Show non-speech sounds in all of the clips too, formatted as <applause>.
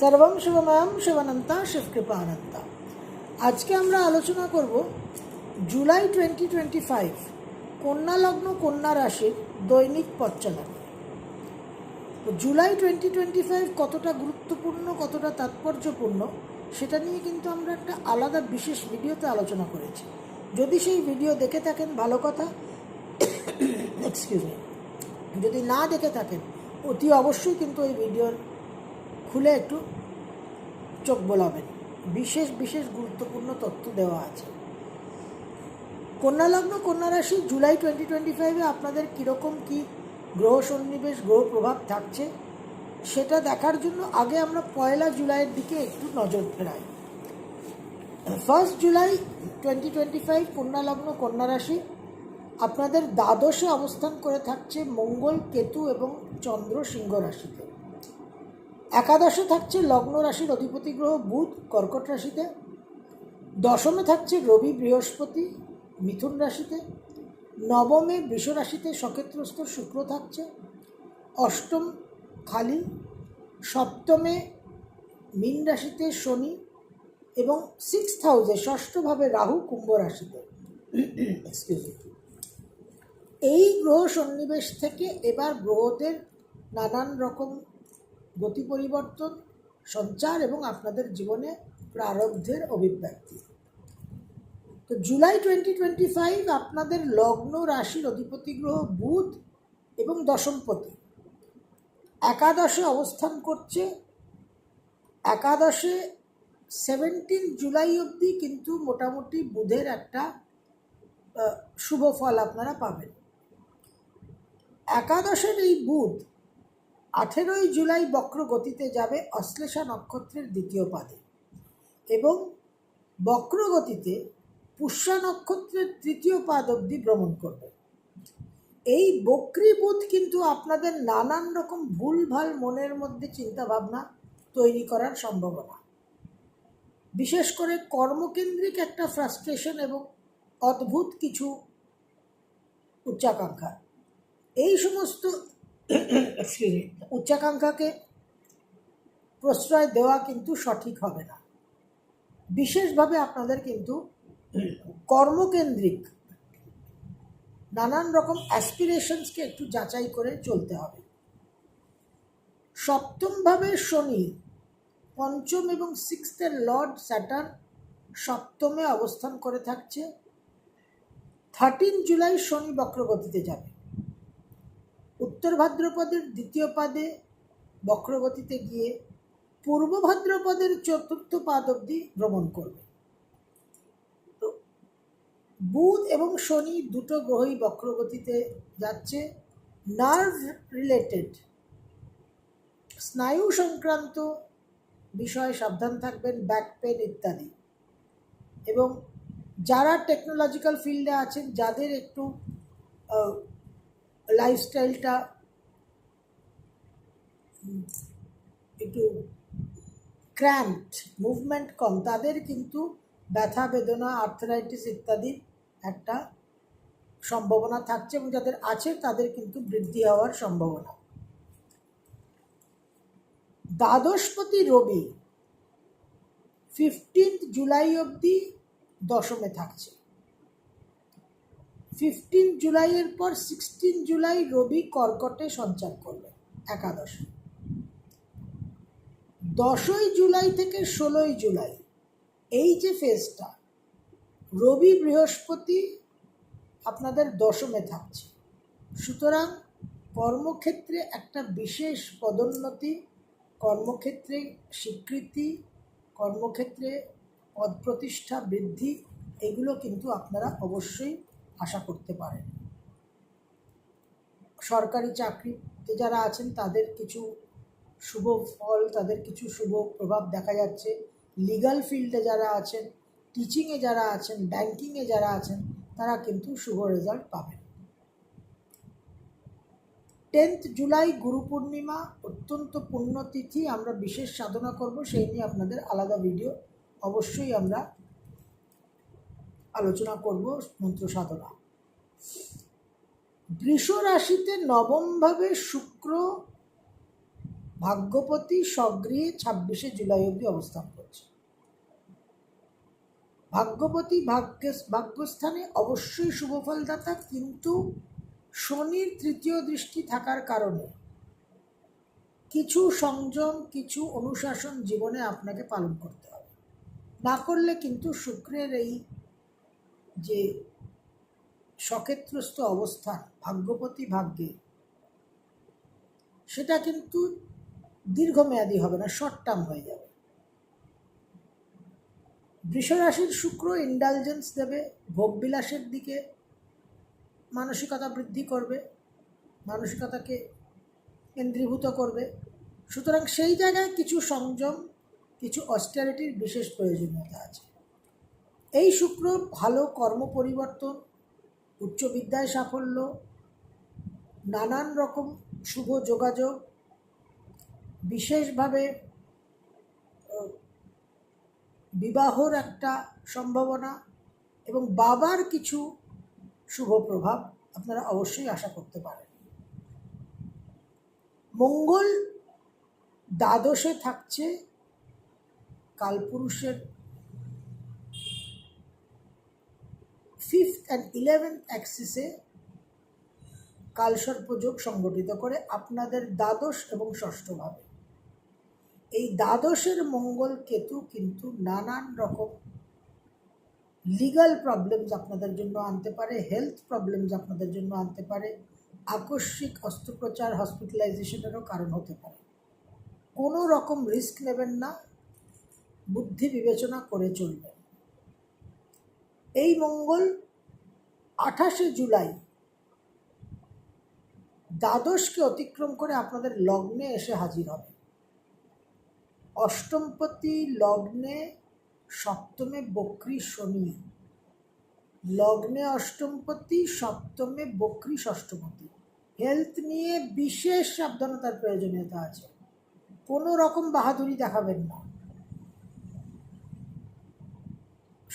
সর্বম শিবময়ম শিবানন্তা শিবকৃপানন্তা। আজকে আমরা আলোচনা করব জুলাই টোয়েন্টি টোয়েন্টি ফাইভ কন্যা লগ্ন কন্যা রাশির দৈনিক পথচালন তো জুলাই টোয়েন্টি টোয়েন্টি ফাইভ কতটা গুরুত্বপূর্ণ, কতটা তাৎপর্যপূর্ণ, সেটা নিয়ে কিন্তু আমরা একটা আলাদা বিশেষ ভিডিওতে আলোচনা করেছি। যদি সেই ভিডিও দেখে থাকেন, ভালো কথা। <coughs> এক্সকিউজ মি যদি না দেখে থাকেন, অতি অবশ্যই কিন্তু ওই ভিডিওর খুলে একটু চোখ বোলাবেন। বিশেষ বিশেষ গুরুত্বপূর্ণ তথ্য দেওয়া আছে। কন্যা লগ্ন, কন্যা রাশি, জুলাই টোয়েন্টি টোয়েন্টি ফাইভে আপনাদের কীরকম কী গ্রহ সন্নিবেশ, গ্রহ প্রভাব থাকছে, সেটা দেখার জন্য আগে আমরা পয়লা জুলাইয়ের দিকে একটু নজর ফেরাই। First July twenty twenty five কন্যা লগ্ন, কন্যা রাশি, আপনাদের দ্বাদশে অবস্থান করে থাকছে মঙ্গল, কেতু এবং চন্দ্র সিংহ রাশিতে। একাদশে থাকছে লগ্ন রাশির অধিপতি গ্রহ, বুধ কর্কট রাশিতে। দশমে থাকছে রবি বৃহস্পতি, মিথুন রাশিতে। নবমে বৃষ রাশিতে সকেত্রস্থ শুক্র থাকছে। অষ্টম খালি। সপ্তমে মীন রাশিতে শনি এবং সিক্স হাউসে ষষ্ঠভাবে রাহু কুম্ভ রাশিতে। এই গ্রহ সন্নিবেশ থেকে এবার গ্রহদের নানান রকম গতি পরিবর্তন, সঞ্চার এবং আপনাদের জীবনে প্রারব্ধের অভিব্যক্তি। তো জুলাই টোয়েন্টি টোয়েন্টি ফাইভ আপনাদের লগ্ন রাশির অধিপতি গ্রহ বুধ এবং দশমপতি। একাদশে অবস্থান করছে। একাদশে সেভেন্টিন জুলাই অবধি কিন্তু মোটামুটি বুধের একটা শুভ ফল আপনারা পাবেন। একাদশের এই বুধ আঠেরোই জুলাই বক্র গতিতে যাবে অশ্লেষা নক্ষত্রের দ্বিতীয় পাদে এবং বক্র গতিতে পুষ্যা নক্ষত্রের তৃতীয় পাদ অবধি ভ্রমণ করবে। এই বক্রী বুধ কিন্তু আপনাদের নানান রকম ভুলভাল মনের মধ্যে চিন্তা ভাবনা তৈরি করার সম্ভাবনা। বিশেষ করে কর্মকেন্দ্রিক একটা ফ্রাস্ট্রেশন এবং অদ্ভুত কিছু উচ্চাকাঙ্ক্ষা। এই সমস্ত excuse me, উচ্চাকাঙ্ক্ষাকে প্রশ্রয় দেওয়া কিন্তু সঠিক হবে না। বিশেষভাবে আপনাদের কিন্তু কর্মকেন্দ্রিক নানান রকম অ্যাসপিরেশনসকে একটু যাচাই করে চলতে হবে। সপ্তমভাবে শনি পঞ্চম এবং সিক্সথের লর্ড স্যাটার্ন সপ্তমে অবস্থান করে থাকছে। থার্টিন জুলাই শনি বক্রগতিতে যাবে। উত্তর ভাদ্রপদের দ্বিতীয় পাদে বক্রগতিতে গিয়ে পূর্ব ভাদ্রপদের চতুর্থ পাদ অবধি ভ্রমণ করবে। তো বুধ এবং শনি দুটো গ্রহই বক্রগতিতে যাচ্ছে। নার্ভ রিলেটেড স্নায়ু সংক্রান্ত বিষয়ে সাবধান থাকবেন, ব্যাক পেন ইত্যাদি। এবং যারা টেকনোলজিক্যাল ফিল্ডে আছেন, যাদের একটু লাইফস্টাইলটা একটু ক্র্যাম্পড মুভমেন্ট কম, তাদের কিন্তু ব্যথা, বেদনা আর্থারাইটিস ইত্যাদি একটা সম্ভাবনা থাকছে এবং যাদের আছে তাদের কিন্তু বৃদ্ধি হওয়ার সম্ভাবনা। দ্বাদশপতি রবি ফিফটিন্থ জুলাই অবধি দশমে থাকছে। ফিফটিন জুলাইয়ের পর সিক্সটিন জুলাই রবি কর্কটে সঞ্চার করবে একাদশ। দশই জুলাই থেকে ষোলোই জুলাই, এই যে ফেজটা, রবি বৃহস্পতি আপনাদের দশমে থাকছে। সুতরাং কর্মক্ষেত্রে একটা বিশেষ পদোন্নতি, কর্মক্ষেত্রে স্বীকৃতি, কর্মক্ষেত্রে পদ প্রতিষ্ঠা বৃদ্ধি, এগুলো কিন্তু আপনারা অবশ্যই আশা করতে পারেন সরকারি চাকরিতে যারা আছেন, তাদের কিছু শুভ ফল, তাদের কিছু শুভ প্রভাব দেখা যাচ্ছে। লিগাল ফিল্ডে যারা আছেন টিচিংয়ে যারা আছেন ব্যাংকিংয়ে যারা আছেন, তারা কিন্তু শুভ রেজাল্ট পাবেন। টেন্থ জুলাই গুরু পূর্ণিমা, অত্যন্ত পুণ্যতিথি। আমরা বিশেষ সাধনা করব, সেই নিয়ে আপনাদের আলাদা ভিডিও অবশ্যই আমরা আলোচনা করব মন্ত্র সাধনা। বৃষ রাশিতে নবমভাবে শুক্র, ভাগ্যপতি স্বগৃহে ছাব্বিশে জুলাই অবধি অবস্থান করছে। ভাগ্যপতি ভাগ্য ভাগ্যস্থানে অবশ্যই শুভফলদাতা কিন্তু শনির তৃতীয় দৃষ্টি থাকার কারণে কিছু সংযম, কিছু অনুশাসন জীবনে আপনাকে পালন করতে হবে। না করলে কিন্তু শুক্রের এই যে সক্ষেত্রস্থ অবস্থান, ভাগ্যপতি ভাগ্যে, সেটা কিন্তু দীর্ঘমেয়াদী হবে না শর্ট টার্ম হয়ে যাবে। বৃষরাশির শুক্র ইন্ডালজেন্স দেবে, ভোগবিলাসের দিকে মানসিকতা বৃদ্ধি করবে, মানসিকতাকে কেন্দ্রীভূত করবে। সুতরাং সেই জায়গায় কিছু সংযম, কিছু অস্টারিটির বিশেষ প্রয়োজনীয়তা আছে। এই শুক্র ভালো কর্ম পরিবর্তন, উচ্চ বিদ্যায় সাফল্য, নানান রকম শুভ যোগাযোগ, বিশেষভাবে বিবাহর একটা সম্ভাবনা এবং বাবার কিছু শুভ প্রভাব আপনারা অবশ্যই আশা করতে পারেন। মঙ্গল দ্বাদশে থাকছে, কালপুরুষের ফিফথ অ্যান্ড ইলেভেন্থ অ্যাক্সিসে কালসর্পযোগ সংগঠিত করে আপনাদের দ্বাদশ এবং ষষ্ঠভাবে এই দ্বাদশের মঙ্গল কেতু কিন্তু নানান রকম লিগাল প্রবলেমস আপনাদের জন্য আনতে পারে হেলথ প্রবলেমস আপনাদের জন্য আনতে পারে, আকস্মিক অস্ত্রোপচার হসপিটালাইজেশনেরও কারণ হতে পারে। কোনো রকম রিস্ক নেবেন না, বুদ্ধি বিবেচনা করে চলবেন। এই মঙ্গল আঠাশে জুলাই। দ্বাদশকে অতিক্রম করে আপনাদের লগ্নে এসে হাজির হবে। অষ্টমপতি লগ্নে, সপ্তমে বক্রী শনি। লগ্নে অষ্টমপতি, সপ্তমে বক্রী ষষ্ঠপতি। হেলথ নিয়ে বিশেষ সাবধানতার প্রয়োজনীয়তা আছে। কোনো রকম বাহাদুরি দেখাবেন না।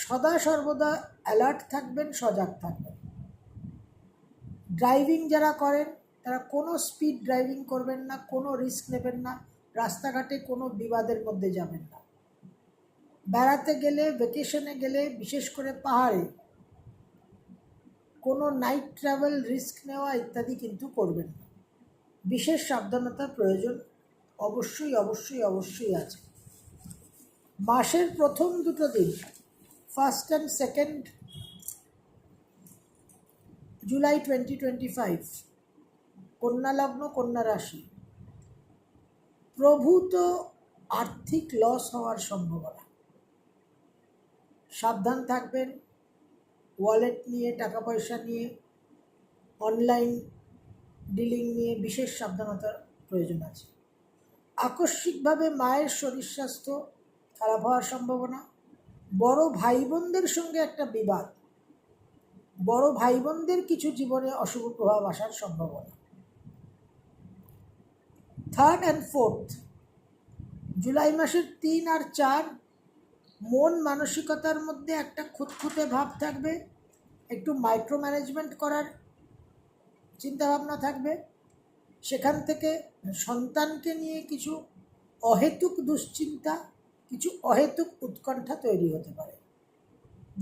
সদা সর্বদা অ্যালার্ট থাকবেন, সজাগ থাকবেন। ড্রাইভিং যারা করেন, তারা কোনো স্পিড ড্রাইভিং করবেন না, কোনো রিস্ক নেবেন না, রাস্তাঘাটে কোনো বিবাদের মধ্যে যাবেন না। বেড়াতে গেলে ভেকেশনে গেলে, বিশেষ করে পাহাড়ে, কোনো নাইট ট্রাভেল রিস্ক নেওয়া ইত্যাদি কিন্তু করবেন না। বিশেষ সাবধানতার প্রয়োজন, অবশ্যই অবশ্যই অবশ্যই আছে। মাসের প্রথম দুটো দিন first and second July twenty twenty five কন্যা লগ্ন, কন্যা রাশি। প্রভূত আর্থিক লস হওয়ার সম্ভাবনা। সাবধান থাকবেন ওয়ালেট নিয়ে টাকা পয়সা নিয়ে অনলাইন ডিলিং নিয়ে বিশেষ সাবধানতার প্রয়োজন আছে। আকস্মিকভাবে মায়ের শরীর স্বাস্থ্য খারাপ হওয়ার সম্ভাবনা। বড় ভাই বোনদের সঙ্গে একটা বিবাদ। বড় ভাই বোনদের কিছু জীবনে অশুভ প্রভাব আসার সম্ভাবনা। থার্ড অ্যান্ড ফোর্থ জুলাই মাসের তিন আর চার, মন মানসিকতার মধ্যে একটা খুঁতখুঁতে ভাব থাকবে, একটু মাইক্রো ম্যানেজমেন্ট করার চিন্তাভাবনা থাকবে। সেখান থেকে সন্তানকে নিয়ে কিছু অহেতুক দুশ্চিন্তা কিছু অহেতুক উৎকণ্ঠা তৈরি হতে পারে।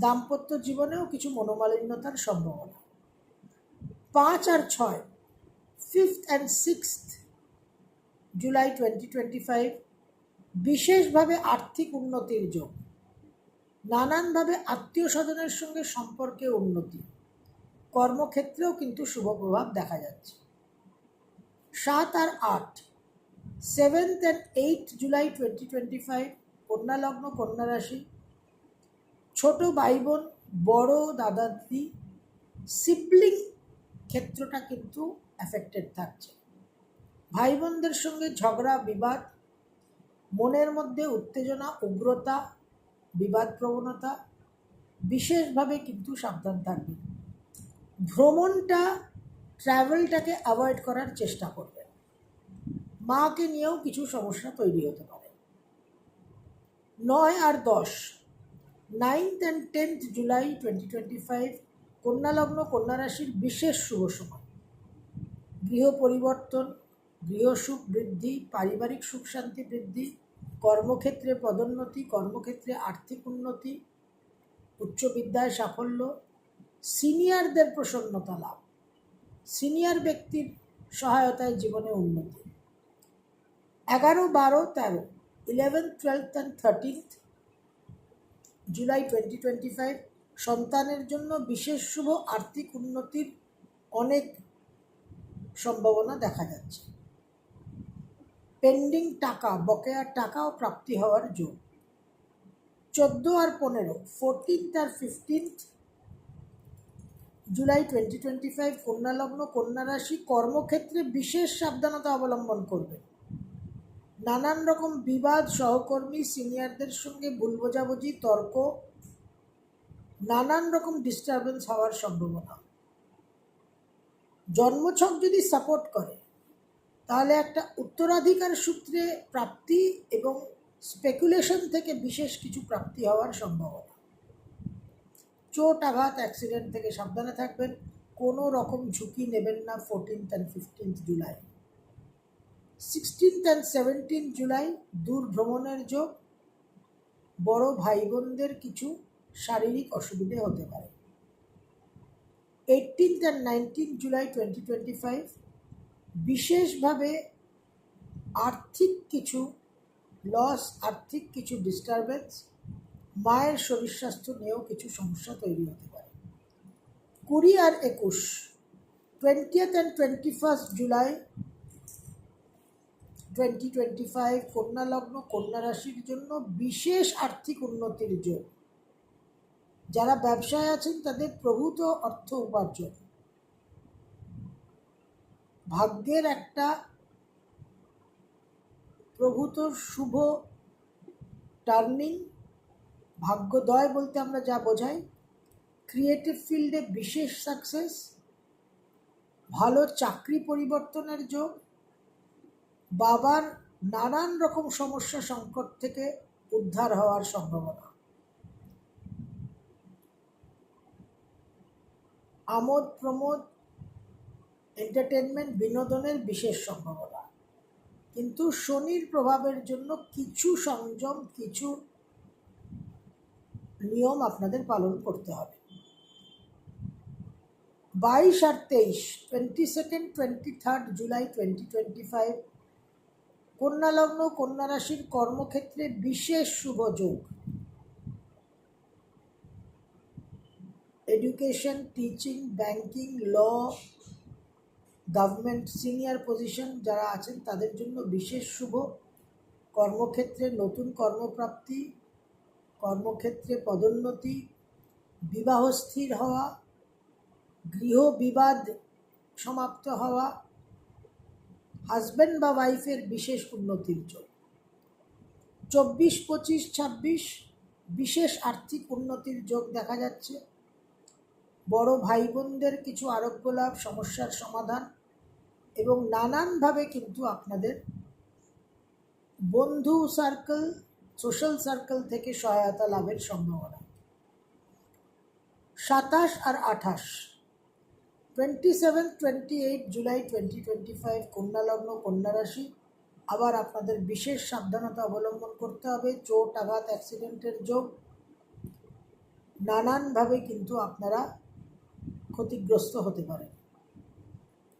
দাম্পত্য জীবনেও কিছু মনোমালিন্যতার সম্ভাবনা। পাঁচ আর ছয় fifth and sixth July twenty twenty five বিশেষভাবে আর্থিক উন্নতির যোগ। নানানভাবে আত্মীয় স্বজনের সঙ্গে সম্পর্কে উন্নতি। কর্মক্ষেত্রেও কিন্তু শুভ প্রভাব দেখা যাচ্ছে। সাত আর আট seventh and eight July twenty twenty five কন্যা লগ্ন, কন্যা রাশি। ছোট ভাই বোন বড় দাদা দিদি সিবলিং ক্ষেত্রটা কিন্তু অ্যাফেক্টেড থাকছে। ভাই বোনদের সঙ্গে ঝগড়া, বিবাদ, মনের মধ্যে উত্তেজনা, উগ্রতা, বিবাদ প্রবণতা বিশেষভাবে কিন্তু সাবধান থাকবে। ভ্রমণটা ট্রাভেলটাকে অ্যাভয়েড করার চেষ্টা করবেন। মাকে নিয়েও কিছু সমস্যা তৈরি হতে পারে। নয় আর দশ। Ninth and tenth July twenty twenty five কন্যা লগ্ন কন্যা রাশির বিশেষ শুভ সময়। গৃহ পরিবর্তন গৃহসুখ বৃদ্ধি, পারিবারিক সুখ শান্তি বৃদ্ধি, কর্মক্ষেত্রে পদোন্নতি, কর্মক্ষেত্রে আর্থিক উন্নতি, উচ্চ বিদ্যায় সাফল্য, সিনিয়রদের প্রসন্নতা লাভ। সিনিয়র ব্যক্তির সহায়তায় জীবনে উন্নতি। এগারো, বারো, তেরো eleven twelfth and thirteenth July twenty twenty five সন্তানের জন্য বিশেষ শুভ আর্থিক উন্নতির অনেক সম্ভাবনা দেখা যাচ্ছে। পেন্ডিং টাকা, বকেয়া টাকাও প্রাপ্তি হওয়ার যোগ চোদ্দ আর পনেরো ফোরটিন্থ আর fifteenth July twenty twenty five কন্যা লগ্ন কন্যা রাশি কর্মক্ষেত্রে বিশেষ সাবধানতা অবলম্বন করবে নানান রকম বিবাদ, সহকর্মী, সিনিয়রদের সঙ্গে ভুল বোঝাবুঝি তর্ক, নানান রকম ডিস্টারবেন্স হওয়ার সম্ভাবনা। জন্মছক যদি সাপোর্ট করে, তাহলে একটা উত্তরাধিকার সূত্রে প্রাপ্তি এবং স্পেকুলেশন থেকে বিশেষ কিছু প্রাপ্তি হওয়ার সম্ভাবনা। চোট আঘাত অ্যাক্সিডেন্ট থেকে সাবধানে থাকবেন, কোনো রকম ঝুঁকি নেবেন না fourteenth and fifteenth July sixteenth and seventeen July দূর ভ্রমণের যোগ, বড় ভাই বোনদের কিছু শারীরিক অসুবিধে হতে পারে। Eighteenth and nineteen July twenty twenty five বিশেষভাবে আর্থিক কিছু লস আর্থিক কিছু ডিস্টারবেন্স মায়ের শরীর স্বাস্থ্য নিয়েও কিছু সমস্যা তৈরি হতে পারে। কুড়ি আর একুশ twentieth and twenty first July twenty twenty five কন্যা লগ্ন কন্যা রাশির জন্য বিশেষ আর্থিক উন্নতির যোগ যারা ব্যবসায় আছেন, তাদের প্রভূত অর্থ উপার্জন। ভাগ্যের একটা প্রভূত শুভ টার্নিং ভাগ্যোদয় বলতে আমরা যা বোঝাই ক্রিয়েটিভ ফিল্ডে বিশেষ সাকসেস ভালো চাকরি পরিবর্তনের যোগ বাবার নানান রকম সমস্যা সংকট থেকে উদ্ধার হওয়ার সম্ভাবনা। আমোদ প্রমোদ এন্টারটেনমেন্ট বিনোদনের বিশেষ সম্ভাবনা। কিন্তু শনির প্রভাবের জন্য কিছু সংযম, কিছু নিয়ম আপনাদের পালন করতে হবে। বাইশ আর তেইশ twenty second twenty third July twenty twenty five কন্যা লগ্ন কন্যা রাশির কর্মক্ষেত্রে বিশেষ শুভ যোগ। Education teaching banking law government senior position যারা আছেন তাদের জন্য বিশেষ শুভ। কর্মক্ষেত্রে নতুন কর্মপ্রাপ্তি, কর্মক্ষেত্রে পদোন্নতি, বিবাহ স্থির হওয়া, গৃহ বিবাদ সমাপ্ত হওয়া হাজব্যান্ড বা ওয়াইফের বিশেষ উন্নতির যোগ চব্বিশ, পঁচিশ, ছাব্বিশ বিশেষ আর্থিক উন্নতির যোগ দেখা যাচ্ছে। বড় ভাই বোনদের কিছু আরোগ্য লাভ, সমস্যার সমাধান এবং নানানভাবে কিন্তু আপনাদের বন্ধু সার্কেল সোশ্যাল সার্কেল থেকে সহায়তা লাভের সম্ভাবনা। সাতাশ আর আঠাশ twenty seven twenty eight July twenty twenty five কন্যা লগ্ন কন্যা রাশি আবার আপনাদের বিশেষ সাবধানতা অবলম্বন করতে হবে, চোট, আঘাত অ্যাক্সিডেন্টের যোগ নানানভাবে কিন্তু আপনারা ক্ষতিগ্রস্ত হতে পারেন।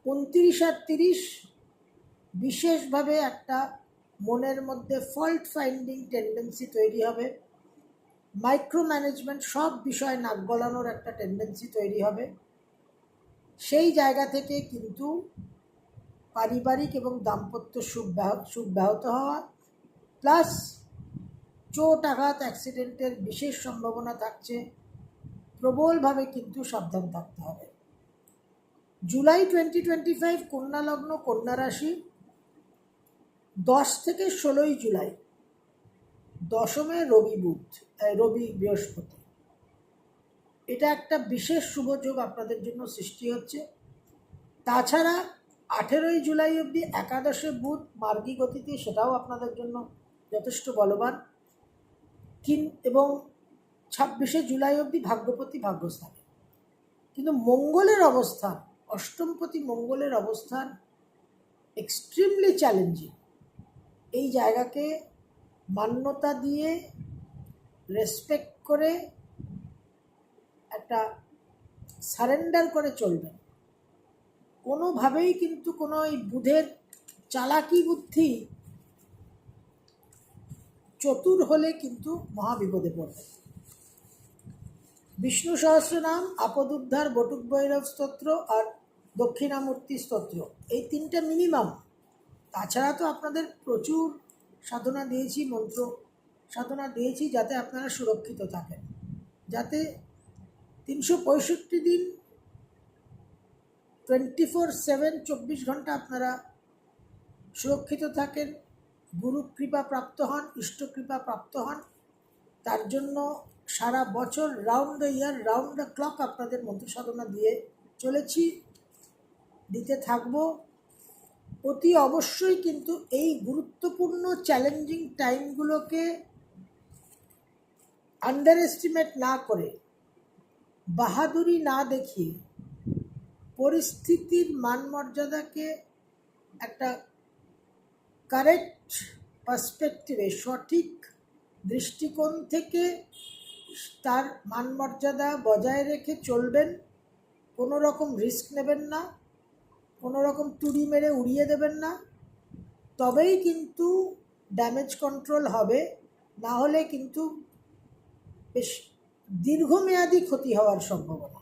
উনত্রিশ আর তিরিশ, বিশেষভাবে একটা মনের মধ্যে ফল্ট ফাইন্ডিং টেন্ডেন্সি তৈরি হবে। মাইক্রো ম্যানেজমেন্ট সব বিষয়ে নাক গলানোর একটা টেন্ডেন্সি তৈরি হবে। সেই জায়গা থেকে কিন্তু পারিবারিক এবং দাম্পত্য সুখ সুখ ব্যাহত হওয়া, প্লাস চোট আঘাত, অ্যাক্সিডেন্টের বিশেষ সম্ভাবনা থাকছে, প্রবলভাবে কিন্তু সাবধান থাকতে হবে। জুলাই টোয়েন্টি টোয়েন্টি ফাইভ কন্যা লগ্ন কন্যা রাশি, দশ থেকে ষোলোই জুলাই, দশমে রবি বুধ রবি বৃহস্পতি। এটা একটা বিশেষ শুভযোগ আপনাদের জন্য সৃষ্টি হচ্ছে। তাছাড়া আঠেরোই জুলাই অবধি একাদশে বুধ মার্গী গতিতে সেটাও আপনাদের জন্য যথেষ্ট বলবান। কিন, এবং ছাব্বিশে জুলাই অবধি ভাগ্যপতি ভাগ্যস্থান। কিন্তু মঙ্গলের অবস্থান, অষ্টমপতি মঙ্গলের অবস্থান এক্সট্রিমলি চ্যালেঞ্জিং এই জায়গাকে মান্যতা দিয়ে রেসপেক্ট করে একটা সারেন্ডার করে চলবেন কোনোভাবেই কিন্তু কোনো এই বুধের চালাকি বুদ্ধি চতুর হলে কিন্তু মহাবিপদে পড়বে। বিষ্ণু সহস্রনাম, আপদুদ্ধার, বটুক ভৈরব স্তোত্র আর দক্ষিণামূর্তি স্তোত্র, এই তিনটা মিনিমাম তাছাড়া তো আপনাদের প্রচুর সাধনা দিয়েছি, মন্ত্র সাধনা দিয়েছি যাতে আপনারা সুরক্ষিত থাকেন। যাতে তিনশো পঁয়ষট্টি দিন টোয়েন্টি ফোর সেভেন চব্বিশ ঘণ্টা আপনারা সুরক্ষিত থাকেন। গুরু কৃপা প্রাপ্ত হন, ইষ্ট কৃপা প্রাপ্ত হন। তার জন্য সারা বছর round the year round the clock আপনাদের মন্ত্র সাধনা দিয়ে চলেছি, দিতে থাকব। অতি অবশ্যই কিন্তু এই গুরুত্বপূর্ণ চ্যালেঞ্জিং টাইমগুলোকে আন্ডার এস্টিমেট না করে বাহাদুরি না দেখিয়ে পরিস্থিতির মান মর্যাদাকে একটা কারেক্ট পার্সপেক্টিভে সঠিক দৃষ্টিকোণ থেকে তার মান মর্যাদা বজায় রেখে চলবেন, কোনো রকম রিস্ক নেবেন না, কোনো রকম তুড়ি মেরে উড়িয়ে দেবেন না, তবেই কিন্তু ড্যামেজ কন্ট্রোল হবে, না হলে কিন্তু বেশ দীর্ঘমেয়াদী ক্ষতি হওয়ার সম্ভাবনা।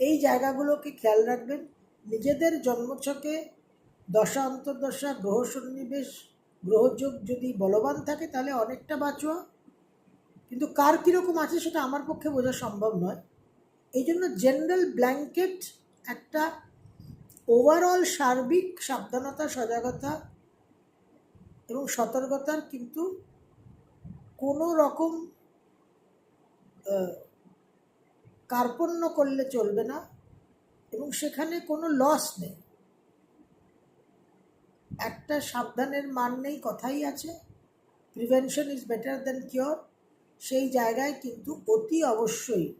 এই জায়গাগুলোকে খেয়াল রাখবেন। নিজেদের জন্মছকে দশা, অন্তর্দশা, গ্রহ সন্নিবেশ, গ্রহযোগ যদি বলবান থাকে, তাহলে অনেকটা বাঁচোয়া। কিন্তু কার কীরকম আছে সেটা আমার পক্ষে বোঝা সম্ভব নয়। এই জন্য জেনারেল ব্ল্যাঙ্কেট একটা ওভারঅল সার্বিক সাবধানতা, সজাগতা এবং সতর্কতার কিন্তু কোনো রকম কার্পণ্য করলে চলবে না এবং সেখানে কোনো লস নেই। একটা সাবধানের মান নেই, কথাই আছে। Prevention is better than cure সেই জায়গায় কিন্তু অতি অবশ্যই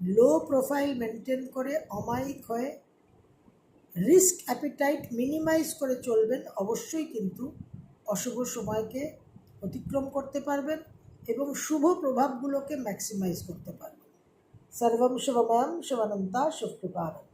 লো প্রোফাইল মেনটেন করে, অমায়িক হয়ে রিস্ক অ্যাপিটাইট মিনিমাইজ করে চলবেন। অবশ্যই কিন্তু অশুভ সময়কে অতিক্রম করতে পারবেন। এবং শুভ প্রভাবগুলোকে ম্যাক্সিমাইজ করতে পারবেন সর্বম শিবময়ম শুভ শুভকৃপানন্দ